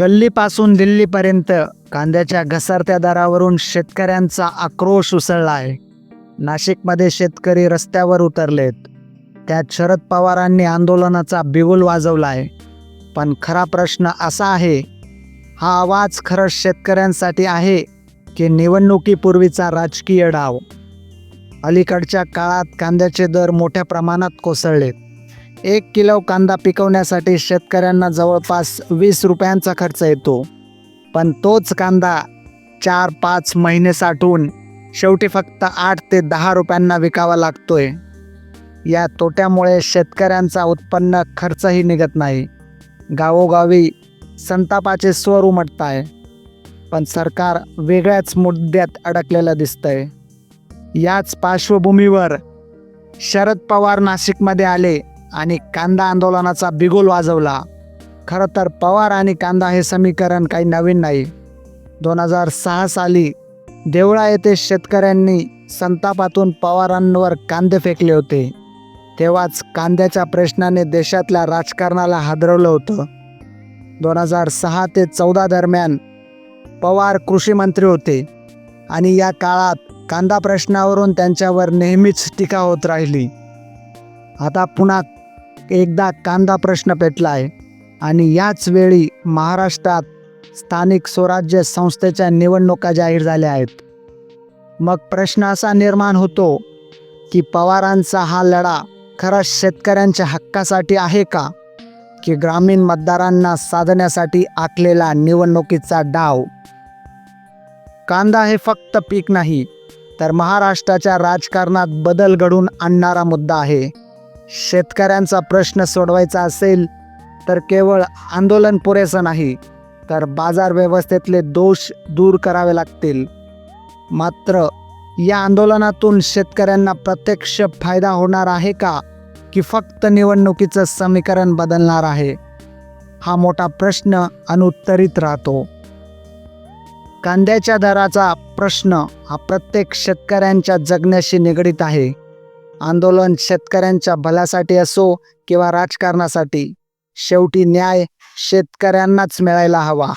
गल्लीपासून दिल्लीपर्यंत कांद्याच्या घसरत्या दरावरून शेतकऱ्यांचा आक्रोश उसळला आहे. नाशिकमध्ये शेतकरी रस्त्यावर उतरलेत. त्यात शरद पवारांनी आंदोलनाचा बिगुल वाजवला आहे. पण खरा प्रश्न असा आहे हा आवाज खरंच शेतकऱ्यांसाठी आहे की निवडणुकीपूर्वीचा राजकीय डाव? अलीकडच्या काळात कांद्याचे दर मोठ्या प्रमाणात कोसळलेत. एक किलो कांदा पिकवण्यासाठी शेतकऱ्यांना जवळपास वीस रुपयांचा खर्च येतो. पण तोच कांदा चार पाच महिने साठवून शेवटी फक्त आठ ते दहा रुपयांना विकावा लागतोय. या तोट्यामुळे शेतकऱ्यांचा उत्पन्न खर्चही निघत नाही. गावोगावी संतापाचे स्वर उमटत आहे पण सरकार वेगळ्याच मुद्द्यात अडकलेलं दिसतंय. याच पार्श्वभूमीवर शरद पवार नाशिकमध्ये आले आणि कांदा आंदोलनाचा बिगुल वाजवला. खरं तर पवार आणि कांदा हे समीकरण काही नवीन नाही. दोन हजार सहा साली देवळा येथे शेतकऱ्यांनी संतापातून पवारांवर कांदे फेकले होते. तेव्हाच कांद्याच्या प्रश्नाने देशातल्या राजकारणाला हादरवलं होतं. दोन हजार सहा ते चौदा दरम्यान पवार कृषी मंत्री होते आणि या काळात कांदा प्रश्नावरून त्यांच्यावर नेहमीच टीका होत राहिली. आता पुन्हा एकदा कांदा प्रश्न पेटला आहे आणि याच वेळी महाराष्ट्रात स्थानिक स्वराज्य संस्थेच्या निवडणुका जाहीर झाल्या आहेत. मग प्रश्न असा निर्माण होतो की पवारांचा हा लढा खरा शेतकऱ्यांच्या हक्कासाठी आहे का? की ग्रामीण मतदारांना साधण्यासाठी आखलेला निवडणुकीचा डाव? कांदा हे फक्त पीक नाही तर महाराष्ट्राच्या राजकारणात बदल घडून आणणारा मुद्दा आहे. शेतकऱ्यांचा प्रश्न सोडवायचा असेल तर केवळ आंदोलन पुरेसं नाही तर बाजार व्यवस्थेतले दोष दूर करावे लागतील. मात्र या आंदोलनातून शेतकऱ्यांना प्रत्यक्ष फायदा होणार आहे का की फक्त निवडणुकीचं समीकरण बदलणार आहे? हा मोठा प्रश्न अनुत्तरित राहतो. कांद्याच्या दराचा प्रश्न हा प्रत्येक शेतकऱ्यांच्या जगण्याशी निगडीत आहे. आंदोलन शेतकऱ्यांच्या भल्यासाठी असो किंवा राजकारणासाठी शेवटी न्याय शेतकऱ्यांनाच मिळायला हवा.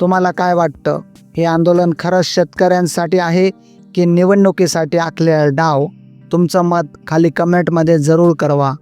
तुम्हाला काय वाटतं? हे आंदोलन खरंच शेतकऱ्यांसाठी आहे की निवडणुकीसाठी आखलेला डाव? तुमचं मत खाली कमेंटमध्ये जरूर कळवा.